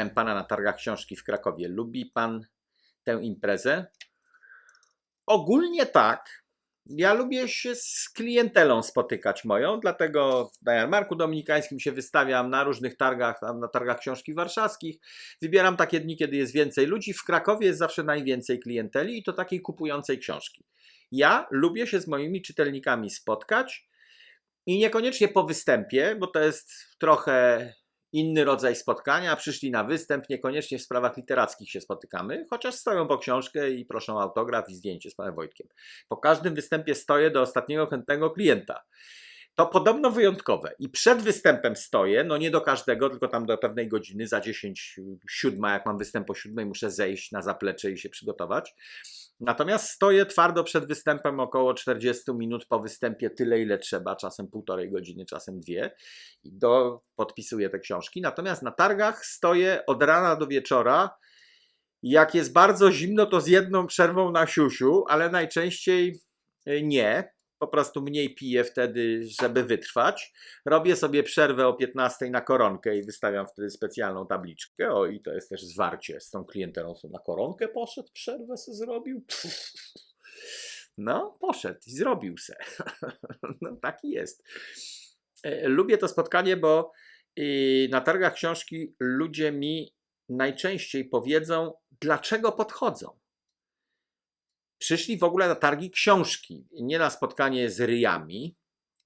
Widziałem pana na targach książki w Krakowie. Lubi pan tę imprezę? Ogólnie tak. Ja lubię się z klientelą spotykać moją, dlatego na jarmarku dominikańskim się wystawiam na różnych targach, na targach książki warszawskich. Wybieram takie dni, kiedy jest więcej ludzi. W Krakowie jest zawsze najwięcej klienteli i to takiej kupującej książki. Ja lubię się z moimi czytelnikami spotkać i niekoniecznie po występie, bo to jest trochę inny rodzaj spotkania. Przyszli na występ, niekoniecznie w sprawach literackich się spotykamy, chociaż stoją po książkę i proszą o autograf i zdjęcie z panem Wojtkiem. Po każdym występie stoję do ostatniego chętnego klienta. To podobno wyjątkowe. I przed występem stoję, no nie do każdego, tylko tam do pewnej godziny, za 10, siódma, jak mam występ o siódmej, muszę zejść na zaplecze i się przygotować. Natomiast stoję twardo przed występem około 40 minut po występie, tyle ile trzeba, czasem półtorej godziny, czasem dwie. I do, podpisuję te książki. Natomiast na targach stoję od rana do wieczora. Jak jest bardzo zimno, to z jedną przerwą na siusiu, ale najczęściej y, nie. Po prostu mniej piję wtedy, żeby wytrwać. Robię sobie przerwę o 15 na koronkę i wystawiam wtedy specjalną tabliczkę. O, i to jest też zwarcie z tą klientelą. Co, Na koronkę poszedł, przerwę sobie zrobił. Pff. No, poszedł i zrobił se. No, taki jest. E, Lubię to spotkanie, bo y, na targach książki ludzie mi najczęściej powiedzą, dlaczego podchodzą. Przyszli w ogóle na targi książki, nie na spotkanie z ryjami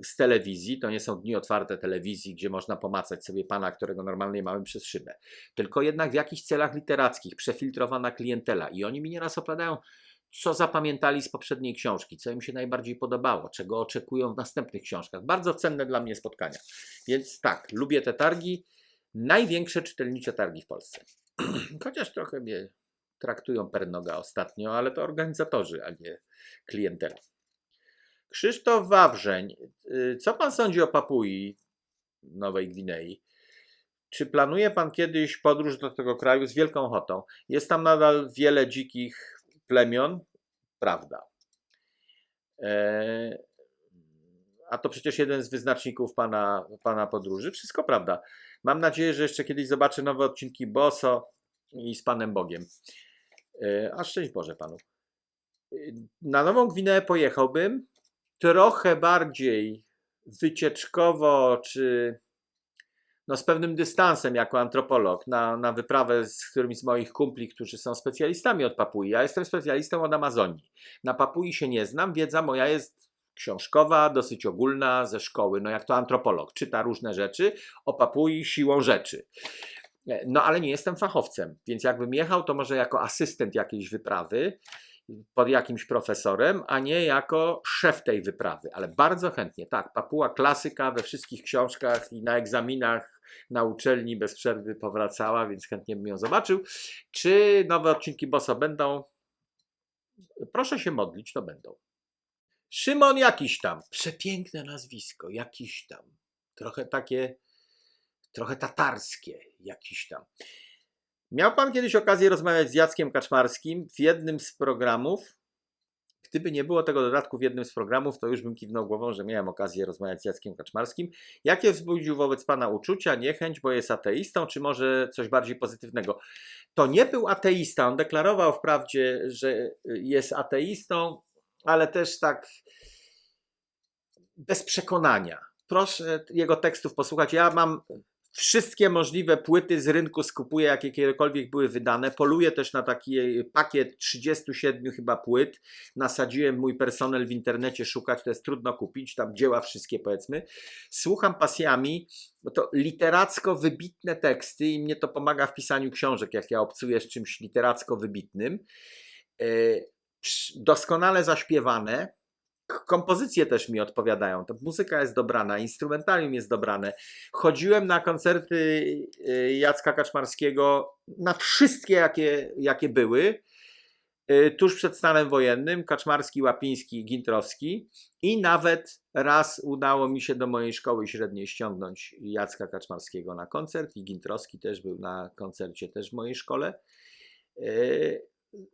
z telewizji. To nie są dni otwarte telewizji, gdzie można pomacać sobie pana, którego normalnie mamy przez szybę. Tylko jednak w jakichś celach literackich, przefiltrowana klientela. I oni mi nieraz opowiadają, co zapamiętali z poprzedniej książki, co im się najbardziej podobało, czego oczekują w następnych książkach. Bardzo cenne dla mnie spotkania. Więc tak, lubię te targi. Największe czytelnicze targi w Polsce. Chociaż trochę mnie traktują per noga ostatnio, ale to organizatorzy, a nie klientela. Krzysztof Wawrzeń, y, co pan sądzi o Papui Nowej Gwinei? Czy planuje pan kiedyś podróż do tego kraju z wielką ochotą? Jest tam nadal wiele dzikich plemion, prawda. E, a to przecież jeden z wyznaczników pana, pana podróży. Wszystko prawda. Mam nadzieję, że jeszcze kiedyś zobaczę nowe odcinki Boso i z Panem Bogiem. E, A szczęść Boże Panu. E, Na Nową Gwineę pojechałbym trochę bardziej wycieczkowo, czy no z pewnym dystansem jako antropolog na, na wyprawę z którymś z moich kumpli, którzy są specjalistami od Papui. Ja jestem specjalistą od Amazonii. Na Papui się nie znam, wiedza moja jest książkowa, dosyć ogólna ze szkoły, no jak to antropolog, czyta różne rzeczy o Papui siłą rzeczy. E, No ale nie jestem fachowcem, więc jakbym jechał, to może jako asystent jakiejś wyprawy pod jakimś profesorem, a nie jako szef tej wyprawy, ale bardzo chętnie. Tak, Papua klasyka we wszystkich książkach i na egzaminach na uczelni bez przerwy powracała, więc chętnie bym ją zobaczył. Czy nowe odcinki Bossa będą? Proszę się modlić, to będą. Szymon jakiś tam, przepiękne nazwisko, jakiś tam. Trochę takie, trochę tatarskie, jakiś tam. Miał pan kiedyś okazję rozmawiać z Jackiem Kaczmarskim w jednym z programów. Gdyby nie było tego dodatku w jednym z programów, to już bym kiwnął głową, że miałem okazję rozmawiać z Jackiem Kaczmarskim. Jakie wzbudził wobec pana uczucia, niechęć, bo jest ateistą, czy może coś bardziej pozytywnego? To nie był ateista. On deklarował wprawdzie, że jest ateistą, ale też tak bez przekonania. Proszę jego tekstów posłuchać. Ja mam wszystkie możliwe płyty z rynku skupuję, jakie kiedykolwiek były wydane. Poluję też na taki pakiet 37 chyba płyt. Nasadziłem mój personel w internecie szukać, to jest trudno kupić, tam dzieła wszystkie powiedzmy. Słucham pasjami, bo to literacko wybitne teksty i mnie to pomaga w pisaniu książek, jak ja obcuję z czymś literacko wybitnym. E, Doskonale zaśpiewane, Kompozycje też mi odpowiadają. Ta muzyka jest dobrana, instrumentarium jest dobrane. Chodziłem na koncerty y, Jacka Kaczmarskiego, na wszystkie, jakie, jakie były, y, tuż przed stanem wojennym. Kaczmarski, Łapiński, Gintrowski. I nawet raz udało mi się do mojej szkoły średniej ściągnąć Jacka Kaczmarskiego na koncert. I Gintrowski też był na koncercie też w mojej szkole.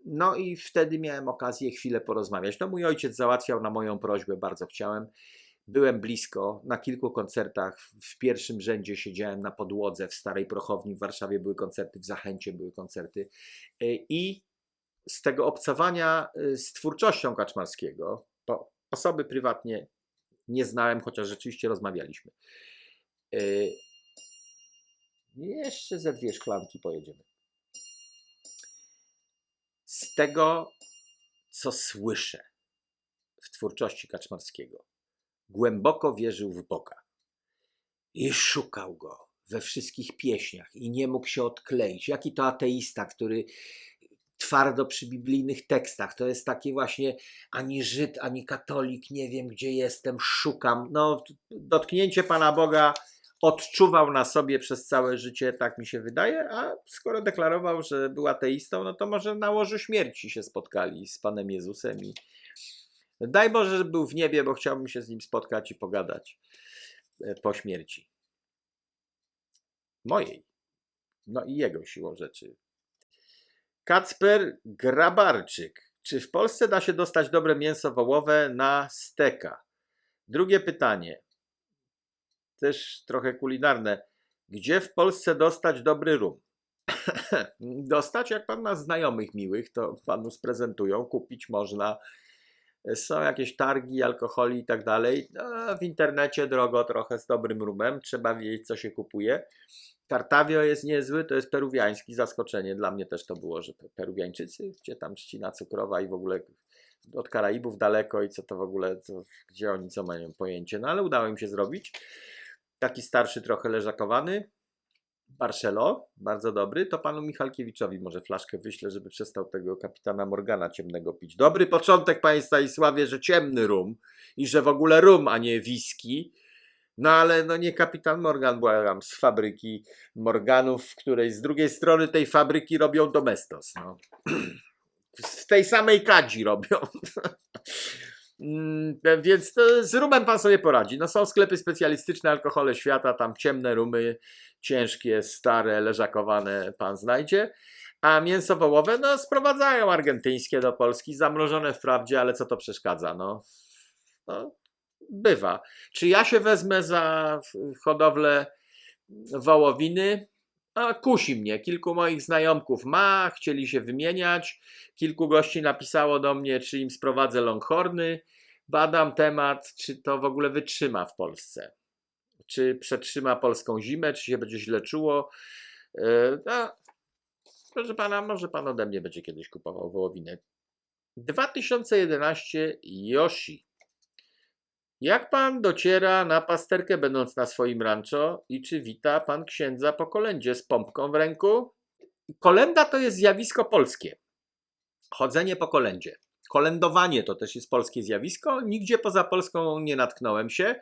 No i wtedy miałem okazję chwilę porozmawiać. To mój ojciec załatwiał na moją prośbę, bardzo chciałem. Byłem blisko, na kilku koncertach. W pierwszym rzędzie siedziałem na podłodze w Starej Prochowni w Warszawie, były koncerty, w Zachęcie były koncerty. Y, I z tego obcowania y, z twórczością Kaczmarskiego, to osoby prywatnie nie znałem, chociaż rzeczywiście rozmawialiśmy. Y, Jeszcze ze dwie szklanki pojedziemy z tego, co słyszę w twórczości Kaczmarskiego, głęboko wierzył w Boga i szukał go we wszystkich pieśniach i nie mógł się odkleić. Jaki to ateista, który twardo przy biblijnych tekstach, to jest taki właśnie ani Żyd, ani katolik, nie wiem gdzie jestem, szukam. No, dotknięcie Pana Boga odczuwał na sobie przez całe życie, tak mi się wydaje, a skoro deklarował, że był ateistą, no to może na łożu śmierci się spotkali z Panem Jezusem i daj Boże, że był w niebie, bo chciałbym się z nim spotkać i pogadać e, po śmierci. Mojej. No i jego siłą rzeczy. Kacper Grabarczyk. Czy w Polsce da się dostać dobre mięso wołowe na steka? Drugie pytanie też trochę kulinarne. Gdzie w Polsce dostać dobry rum? dostać, jak pan ma znajomych miłych, to panu sprezentują, kupić można. Są jakieś targi, alkoholi i tak dalej. No, w internecie drogo trochę z dobrym rumem, trzeba wiedzieć, co się kupuje. Tartawio jest niezły, to jest peruwiański, zaskoczenie. Dla mnie też to było, że peruwiańczycy, gdzie tam trzcina cukrowa i w ogóle od Karaibów daleko i co to w ogóle, to, gdzie oni co mają pojęcie. No ale udało im się zrobić taki starszy, trochę leżakowany. Barcelo, bardzo dobry. To panu Michalkiewiczowi może flaszkę wyślę, żeby przestał tego kapitana Morgana ciemnego pić. Dobry początek, panie Stanisławie, że ciemny rum i że w ogóle rum, a nie whisky. No ale no nie kapitan Morgan, błagam, z fabryki Morganów, w której z drugiej strony tej fabryki robią domestos. No. W tej samej kadzi robią. Mm, Więc z rumem pan sobie poradzi. No są sklepy specjalistyczne, alkohole świata, tam ciemne rumy, ciężkie, stare, leżakowane pan znajdzie. A mięso wołowe, no sprowadzają argentyńskie do Polski, zamrożone wprawdzie, ale co to przeszkadza, no. no bywa. Czy ja się wezmę za hodowlę wołowiny? A kusi mnie. Kilku moich znajomków ma, chcieli się wymieniać. Kilku gości napisało do mnie, czy im sprowadzę longhorny. Badam temat, czy to w ogóle wytrzyma w Polsce. Czy przetrzyma polską zimę, czy się będzie źle czuło. Yy, No, proszę pana, może pan ode mnie będzie kiedyś kupował wołowinę. 2011 Yoshi. Jak pan dociera na pasterkę, będąc na swoim rancho, i czy wita pan księdza po kolędzie z pompką w ręku? Kolenda to jest zjawisko polskie. Chodzenie po kolędzie. Kolędowanie to też jest polskie zjawisko. Nigdzie poza Polską nie natknąłem się.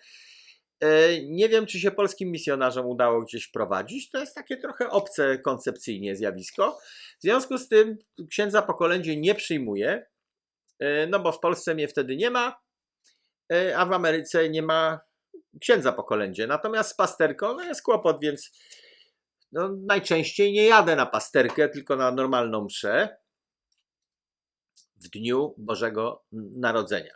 E, Nie wiem, czy się polskim misjonarzom udało gdzieś wprowadzić. To jest takie trochę obce koncepcyjnie zjawisko. W związku z tym księdza po kolędzie nie przyjmuję, e, no bo w Polsce mnie wtedy nie ma, a w Ameryce nie ma księdza po kolędzie. Natomiast z pasterką no jest kłopot, więc no, najczęściej nie jadę na pasterkę, tylko na normalną mszę w dniu Bożego Narodzenia.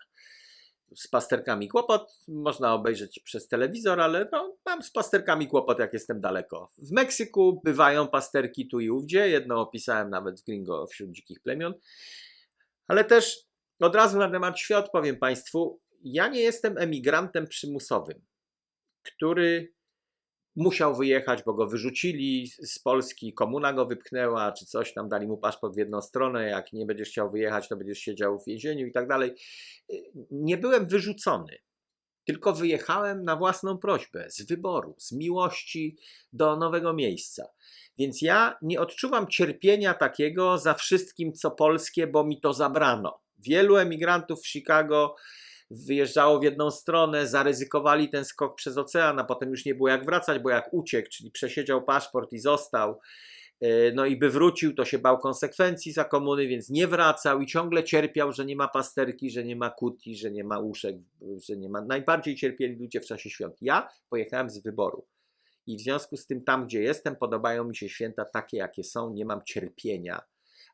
Z pasterkami kłopot, można obejrzeć przez telewizor, ale no, mam z pasterkami kłopot, jak jestem daleko. W Meksyku bywają pasterki tu i ówdzie, jedno opisałem nawet w Gringo wśród dzikich plemion, ale też od razu na temat świąt powiem Państwu, ja nie jestem emigrantem przymusowym, który musiał wyjechać, bo go wyrzucili z Polski, komuna go wypchnęła, czy coś tam, dali mu paszport w jedną stronę, jak nie będziesz chciał wyjechać, to będziesz siedział w więzieniu i tak dalej. Nie byłem wyrzucony, tylko wyjechałem na własną prośbę, z wyboru, z miłości do nowego miejsca. Więc ja nie odczuwam cierpienia takiego za wszystkim, co polskie, bo mi to zabrano. Wielu emigrantów w Chicago wyjeżdżało w jedną stronę, zaryzykowali ten skok przez ocean, a potem już nie było jak wracać, bo jak uciekł, czyli przesiedział paszport i został, e, no i by wrócił, to się bał konsekwencji za komuny, więc nie wracał i ciągle cierpiał, że nie ma pasterki, że nie ma kuti, że nie ma uszek, że nie ma. Najbardziej cierpieli ludzie w czasie świąt. Ja pojechałem z wyboru. I w związku z tym, tam gdzie jestem, podobają mi się święta takie, jakie są, nie mam cierpienia.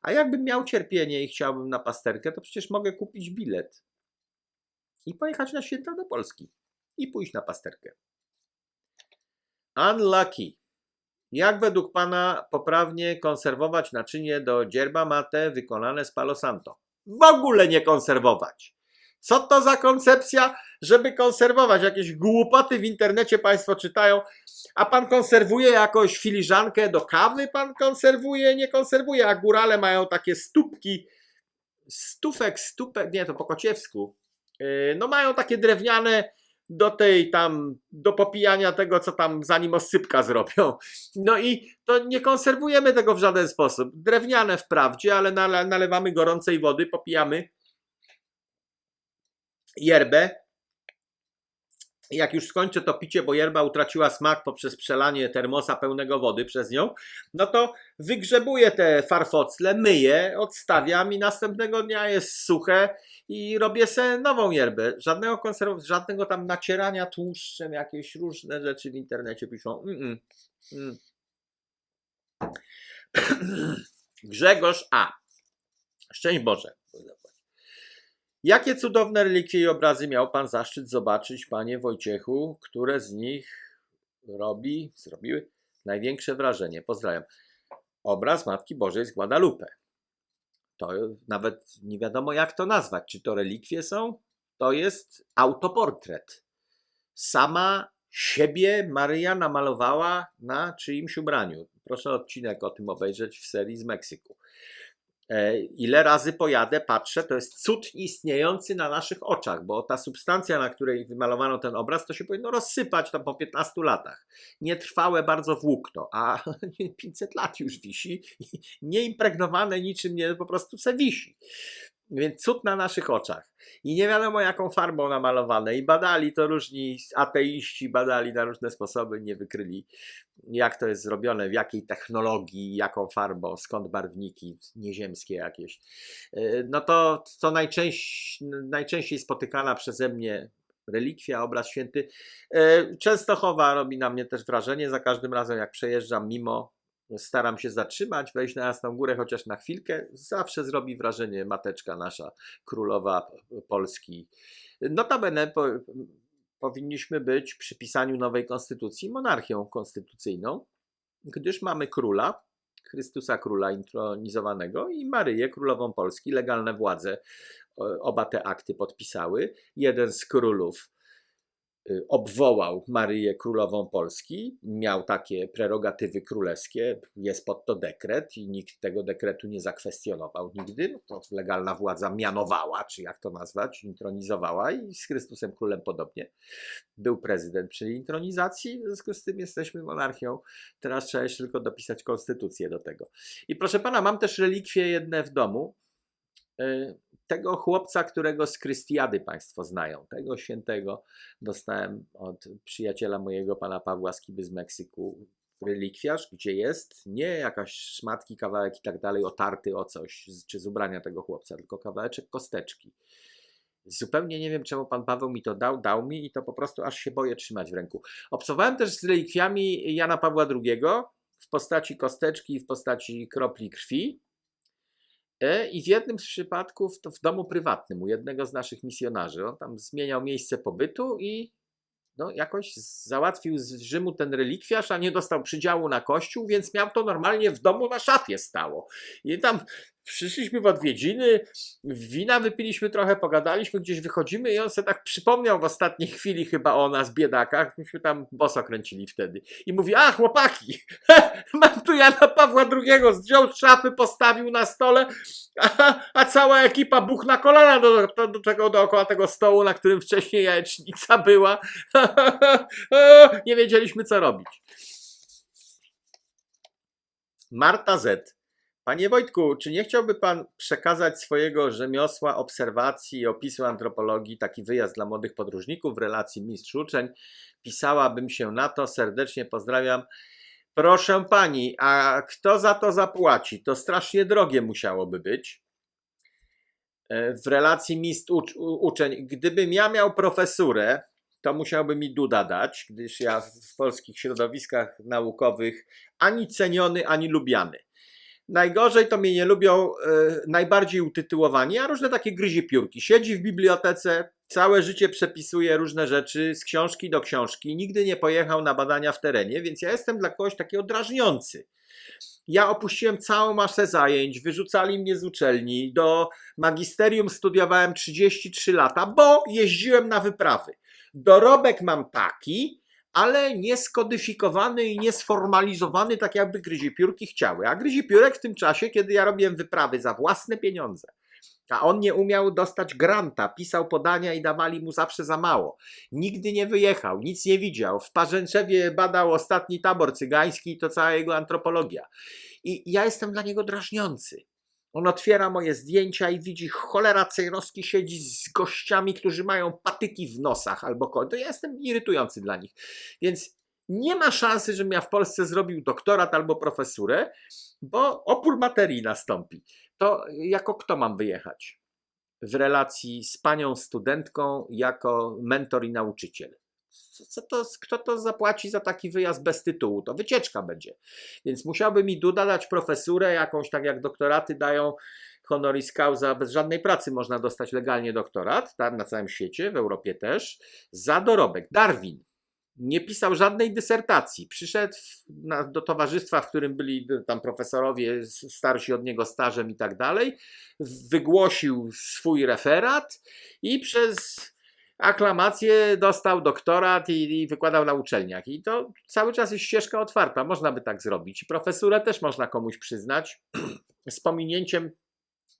A jakbym miał cierpienie i chciałbym na pasterkę, to przecież mogę kupić bilet i pojechać na święta do Polski i pójść na pasterkę. Unlucky. Jak według Pana poprawnie konserwować naczynie do dzierba mate wykonane z Palo Santo? W ogóle nie konserwować. Co to za koncepcja, żeby konserwować? Jakieś głupoty w internecie Państwo czytają, a Pan konserwuje jakąś filiżankę do kawy? Pan konserwuje, nie konserwuje, a górale mają takie stópki, stufek, stupek, nie, to po kociewsku. Yy, No mają takie drewniane do tej tam, do popijania tego, co tam zanim osypka zrobią. No i to nie konserwujemy tego w żaden sposób. Drewniane wprawdzie, ale nale, nalewamy gorącej wody, popijamy yerbę. Jak już skończę to picie, bo yerba utraciła smak poprzez przelanie termosa pełnego wody przez nią, no to wygrzebuję te farfocle, myję, odstawiam i następnego dnia jest suche i robię sobie nową yerbę. Żadnego konserw, żadnego tam nacierania tłuszczem, jakieś różne rzeczy w internecie piszą. Mm. Grzegorz A. Szczęść Boże. Jakie cudowne relikwie i obrazy miał Pan zaszczyt zobaczyć, Panie Wojciechu, które z nich robi, zrobiły największe wrażenie? Pozdrawiam. Obraz Matki Bożej z Guadalupe. To nawet nie wiadomo jak to nazwać. Czy to relikwie są? To jest autoportret. Sama siebie Maryja namalowała na czyimś ubraniu. Proszę odcinek o tym obejrzeć w serii z Meksyku. E, Ile razy pojadę, patrzę, to jest cud istniejący na naszych oczach, bo ta substancja, na której wymalowano ten obraz, to się powinno rozsypać tam po 15 latach. Nietrwałe bardzo włókno, a 500 lat już wisi, nieimpregnowane niczym, nie, po prostu se wisi. Więc cud na naszych oczach. I nie wiadomo jaką farbą namalowane. I badali to różni ateiści, badali na różne sposoby, nie wykryli jak to jest zrobione, w jakiej technologii, jaką farbą, skąd barwniki nieziemskie jakieś. Yy, No to, to najczęściej, najczęściej spotykana przeze mnie relikwia, obraz święty. Yy, Częstochowa robi na mnie też wrażenie. Za każdym razem, jak przejeżdżam mimo, staram się zatrzymać, wejść na Jasną Górę chociaż na chwilkę. Zawsze zrobi wrażenie mateczka nasza, królowa Polski. Notabene po, powinniśmy być przy pisaniu nowej konstytucji monarchią konstytucyjną, gdyż mamy króla, Chrystusa Króla intronizowanego i Maryję Królową Polski. Legalne władze o- oba te akty podpisały. Jeden z królów obwołał Maryję Królową Polski, miał takie prerogatywy królewskie, jest pod to dekret i nikt tego dekretu nie zakwestionował nigdy. No To legalna władza mianowała, czy jak to nazwać, intronizowała i z Chrystusem Królem podobnie. Był prezydent przy intronizacji, w związku z tym jesteśmy monarchią. Teraz trzeba jeszcze tylko dopisać konstytucję do tego. I proszę pana, mam też relikwie jedne w domu. Y, Tego chłopca, którego z Krystiady Państwo znają, tego świętego, dostałem od przyjaciela mojego, pana Pawła Skiby z Meksyku. Relikwiarz, gdzie jest nie jakaś szmatki, kawałek i tak dalej, otarty o coś, czy z ubrania tego chłopca, tylko kawałeczek kosteczki. Zupełnie nie wiem, czemu pan Paweł mi to dał, dał mi i to po prostu aż się boję trzymać w ręku. Obcowałem też z relikwiami Jana Pawła II w postaci kosteczki i w postaci kropli krwi. E, I w jednym z przypadków to w domu prywatnym u jednego z naszych misjonarzy. On tam zmieniał miejsce pobytu i no, jakoś załatwił z Rzymu ten relikwiarz, a nie dostał przydziału na kościół, więc miał to normalnie w domu na szafie stało. I tam przyszliśmy w odwiedziny, wina wypiliśmy trochę, pogadaliśmy, gdzieś wychodzimy i on sobie tak przypomniał w ostatniej chwili chyba o nas, biedakach. Myśmy tam boso kręcili wtedy. I mówi, a chłopaki, mam tu Jana Pawła II, zdjął z szafy, postawił na stole, a, a cała ekipa buch na kolana do, do, do tego, dookoła tego stołu, na którym wcześniej jajecznica była. Nie wiedzieliśmy co robić. Marta Z. Panie Wojtku, czy nie chciałby Pan przekazać swojego rzemiosła, obserwacji i opisu antropologii, taki wyjazd dla młodych podróżników w relacji mistrz uczeń? Pisałabym się na to, serdecznie pozdrawiam. Proszę Pani, a kto za to zapłaci? To strasznie drogie musiałoby być. E, W relacji mistrz ucz- uczeń, gdybym ja miał profesurę, to musiałby mi Duda dać, gdyż ja w polskich środowiskach naukowych ani ceniony, ani lubiany. Najgorzej to mnie nie lubią e, najbardziej utytułowani, a różne takie gryzie piórki. Siedzi w bibliotece, całe życie przepisuje różne rzeczy z książki do książki, nigdy nie pojechał na badania w terenie, więc ja jestem dla kogoś takiego drażniący. Ja opuściłem całą masę zajęć, wyrzucali mnie z uczelni, do magisterium studiowałem 33 lata, bo jeździłem na wyprawy. Dorobek mam taki, ale nieskodyfikowany i niesformalizowany, tak jakby gryzie piórki chciały. A gryzie piórek w tym czasie, kiedy ja robiłem wyprawy za własne pieniądze, a on nie umiał dostać granta, pisał podania i dawali mu zawsze za mało. Nigdy nie wyjechał, nic nie widział. W Parzęczewie badał ostatni tabor cygański i to cała jego antropologia. I ja jestem dla niego drażniący. On otwiera moje zdjęcia i widzi cholera Cejrowski siedzi z gościami, którzy mają patyki w nosach albo ko- To ja jestem irytujący dla nich. Więc nie ma szansy, żebym ja w Polsce zrobił doktorat albo profesurę, bo opór materii nastąpi. To jako kto mam wyjechać? W relacji z panią studentką jako mentor i nauczyciel. Co, to, kto to zapłaci za taki wyjazd bez tytułu? To wycieczka będzie. Więc musiałby mi Duda dać profesurę, jakąś tak jak doktoraty dają honoris causa, bez żadnej pracy można dostać legalnie doktorat, tam na całym świecie, w Europie też, za dorobek. Darwin nie pisał żadnej dysertacji. Przyszedł na, do towarzystwa, w którym byli tam profesorowie starsi od niego stażem i tak dalej, wygłosił swój referat i przez aklamację dostał doktorat i, i wykładał na uczelniach. I to cały czas jest ścieżka otwarta, można by tak zrobić. Profesurę też można komuś przyznać z pominięciem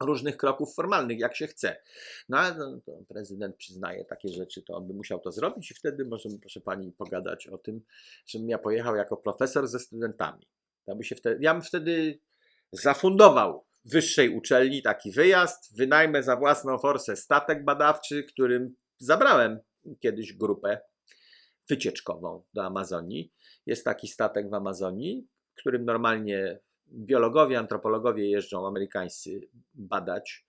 różnych kroków formalnych, jak się chce. No no, prezydent przyznaje takie rzeczy, to on by musiał to zrobić i wtedy możemy, proszę pani, pogadać o tym, żebym ja pojechał jako profesor ze studentami. To by się wtedy, ja bym wtedy zafundował wyższej uczelni taki wyjazd, wynajmę za własną forsę statek badawczy, którym zabrałem kiedyś grupę wycieczkową do Amazonii. Jest taki statek w Amazonii, którym normalnie biologowie, antropologowie jeżdżą amerykańscy badać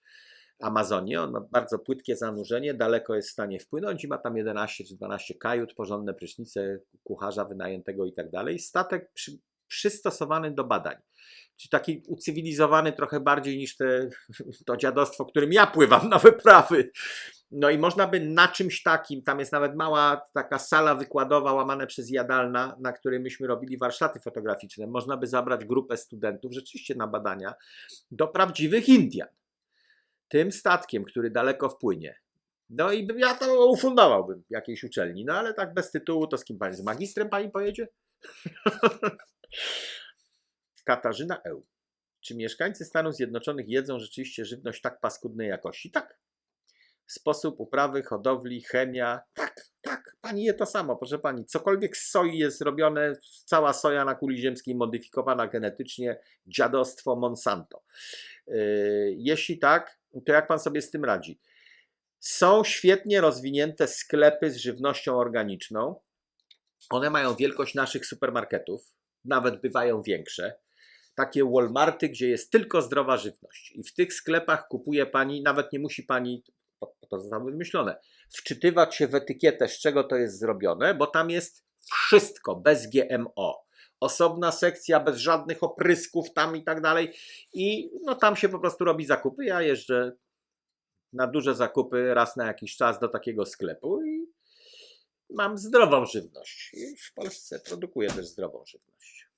Amazonię. On ma bardzo płytkie zanurzenie, daleko jest w stanie wpłynąć i ma tam 11 czy 12 kajut, porządne prysznice, kucharza wynajętego i tak dalej. Statek przy, przystosowany do badań. Czyli taki ucywilizowany trochę bardziej niż te, to dziadostwo, którym ja pływam na wyprawy. No i można by na czymś takim, tam jest nawet mała taka sala wykładowa łamane przez jadalna, na której myśmy robili warsztaty fotograficzne. Można by zabrać grupę studentów rzeczywiście na badania do prawdziwych Indian. Tym statkiem, który daleko wpłynie. No i ja to ufundowałbym jakiejś uczelni, no ale tak bez tytułu, to z kim pani? Z magistrem pani pojedzie? Katarzyna Eł. Czy mieszkańcy Stanów Zjednoczonych jedzą rzeczywiście żywność tak paskudnej jakości? Tak. Sposób uprawy, hodowli, chemia. Tak, tak. Pani je to samo, proszę pani. Cokolwiek z soi jest zrobione, cała soja na kuli ziemskiej modyfikowana genetycznie, dziadostwo Monsanto. Yy, Jeśli tak, to jak pan sobie z tym radzi? Są świetnie rozwinięte sklepy z żywnością organiczną. One mają wielkość naszych supermarketów, nawet bywają większe. Takie Walmarty, gdzie jest tylko zdrowa żywność. I w tych sklepach kupuje pani, nawet nie musi pani, to zostało wymyślone, wczytywać się w etykietę, z czego to jest zrobione, bo tam jest wszystko bez GMO. Osobna sekcja, bez żadnych oprysków tam i tak dalej. I no tam się po prostu robi zakupy. Ja jeżdżę na duże zakupy raz na jakiś czas do takiego sklepu i mam zdrową żywność. I w Polsce produkuję też zdrową żywność.